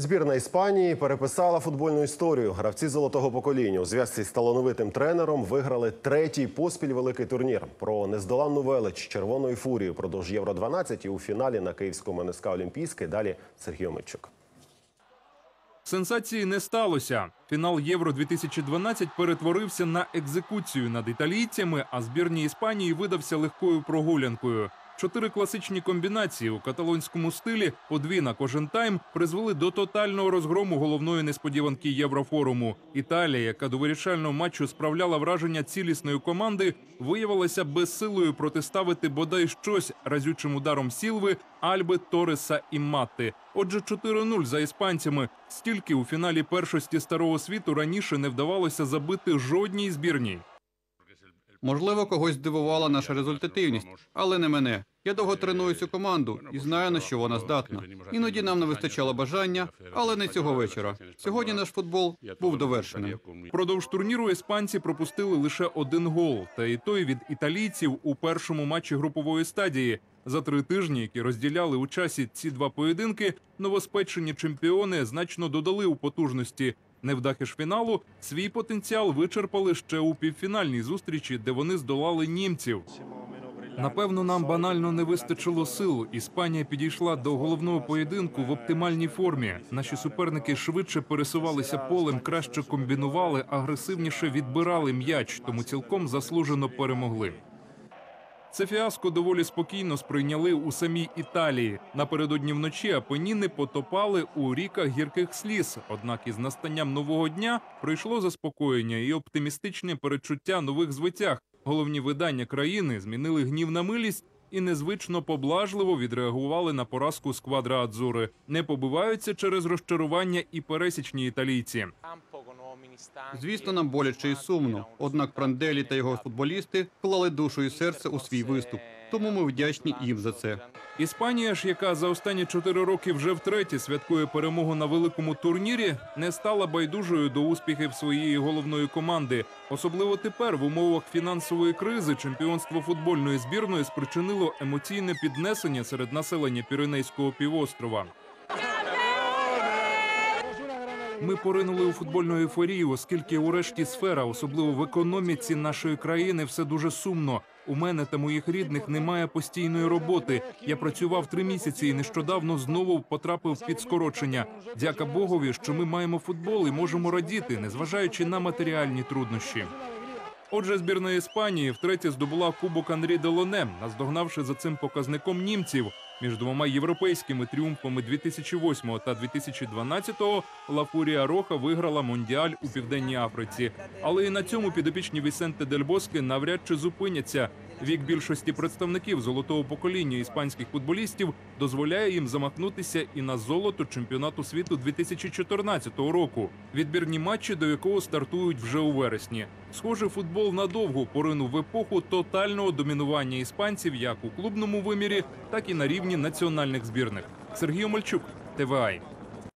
Збірна Іспанії переписала футбольну історію. Гравці золотого покоління у зв'язці з талановитим тренером виграли третій поспіль великий турнір. Про нездоланну велич червоної фурії продовж Євро 12 і у фіналі на київському НСК Олімпійський. Далі Сергій Омельчук. Сенсації не сталося. Фінал Євро 2012 перетворився на екзекуцію над італійцями, а збірній Іспанії видався легкою прогулянкою. Чотири класичні комбінації у каталонському стилі, по дві на кожен тайм, призвели до тотального розгрому головної несподіванки Єврофоруму. Італія, яка до вирішального матчу справляла враження цілісної команди, виявилася безсилою протиставити бодай щось разючим ударом Сілви, Альби, Тореса і Матти. Отже, 4-0 за іспанцями. Стільки у фіналі першості старого світу раніше не вдавалося забити жодній збірній. Можливо, когось здивувала наша результативність, але не мене. Я довго треную цю команду і знаю на що вона здатна. Іноді нам не вистачало бажання, але не цього вечора. Сьогодні наш футбол був довершеним. Продовж турніру іспанці пропустили лише один гол, та і той від італійців у першому матчі групової стадії. За три тижні, які розділяли у часі ці два поєдинки, новоспечені чемпіони значно додали у потужності. Невдахи ж фіналу свій потенціал вичерпали ще у півфінальній зустрічі, де вони здолали німців. Напевно, нам банально не вистачило сил. Іспанія підійшла до головного поєдинку в оптимальній формі. Наші суперники швидше пересувалися полем, краще комбінували, агресивніше відбирали м'яч, тому цілком заслужено перемогли. Це фіаско доволі спокійно сприйняли у самій Італії. Напередодні вночі Апеніни потопали у ріках гірких сліз. Однак із настанням нового дня прийшло заспокоєння і оптимістичне передчуття нових звитяг. Головні видання країни змінили гнів на милість і незвично поблажливо відреагували на поразку сквадра Адзури. Не побиваються через розчарування і пересічні італійці. Звісно, нам боляче і сумно. Однак Пранделі та його футболісти вклали душу і серце у свій виступ. Тому ми вдячні їм за це. Іспанія ж, яка за останні чотири роки вже втретє святкує перемогу на великому турнірі, не стала байдужою до успіхів своєї головної команди. Особливо тепер, в умовах фінансової кризи, чемпіонство футбольної збірної спричинило емоційне піднесення серед населення Піренейського півострова. Ми поринули у футбольну ейфорію, оскільки у решті сфера, особливо в економіці нашої країни, все дуже сумно. У мене та моїх рідних немає постійної роботи. Я працював три місяці і нещодавно знову потрапив під скорочення. Дяка Богові, що ми маємо футбол і можемо радіти, незважаючи на матеріальні труднощі. Отже, збірна Іспанії втретє здобула кубок Анрі Делоне, наздогнавши за цим показником німців. Між двома європейськими тріумфами 2008 та 2012 Ла Фурія Роха виграла Мондіаль у Південній Африці. Але і на цьому підопічні Вісенте Дель Боске навряд чи зупиняться. Вік більшості представників золотого покоління іспанських футболістів дозволяє їм замахнутися і на золото чемпіонату світу 2014 року. Відбірні матчі до якого стартують вже у вересні. Схоже, футбол надовго поринув в епоху тотального домінування іспанців як у клубному вимірі, так і на рівні національних збірних. Сергій Омельчук, ТВАЙ.